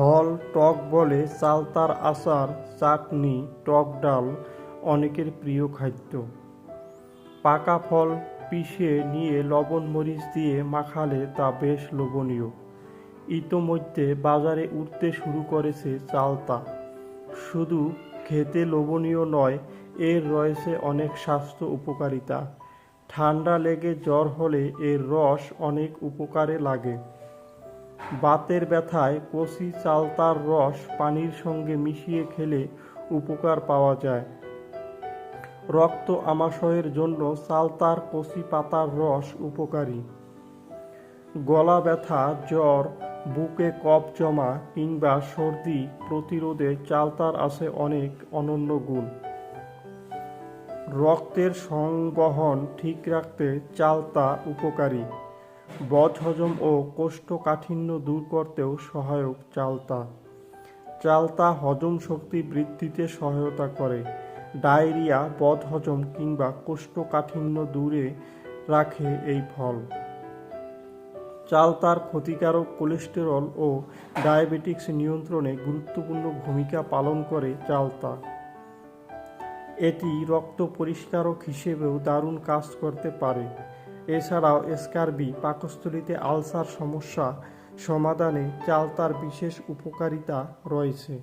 ফল টক বলে চালতার আচার, চাটনি, টক ডাল অনেকের প্রিয় খাদ্য। পাকা ফল পিষে নিয়ে লবণ মরিচ দিয়ে মাখালে তা বেশ লোভনীয়। ইতোমধ্যে বাজারে উঠতে শুরু করেছে চালতা। শুধু খেতে লোভনীয় নয়, এর রয়েছে অনেক স্বাস্থ্য উপকারিতা। ঠান্ডা লেগে জ্বর হলে এর রস অনেক উপকারে লাগে। বাতের ব্যথায় কচি চালতার রস পানির সঙ্গে মিশিয়ে খেলে উপকার পাওয়া যায়। রক্ত আমাশয়ের জন্য চালতার কচি পাতার রস উপকারী। গলা ব্যথা, জ্বর, বুকে কফ জমা কিংবা সর্দি প্রতিরোধে চালতার আছে অনেক অনন্য গুণ। রক্তের সংবহন ঠিক রাখতে চালতা উপকারী। বদহজম ও কোষ্ঠকাঠিন্য দূর করতেও সহায়ক চালতা। চালতা হজম শক্তি বৃদ্ধিতে সহায়তা করে। ডায়রিয়া, বদহজম কিংবা কোষ্ঠকাঠিন্য দূরে রাখে এই ফল। চালতার ক্ষতিকারক কোলেস্টেরল ও ডায়াবেটিক্স নিয়ন্ত্রণে গুরুত্বপূর্ণ ভূমিকা পালন করে চালতা। এটি রক্ত পরিষ্কারক হিসেবেও দারুণ কাজ করতে পারে। এছাড়াও স্কারবি পাকস্থলীতে আলসার সমস্যা সমাধানে চালতার বিশেষ উপকারিতা রয়েছে।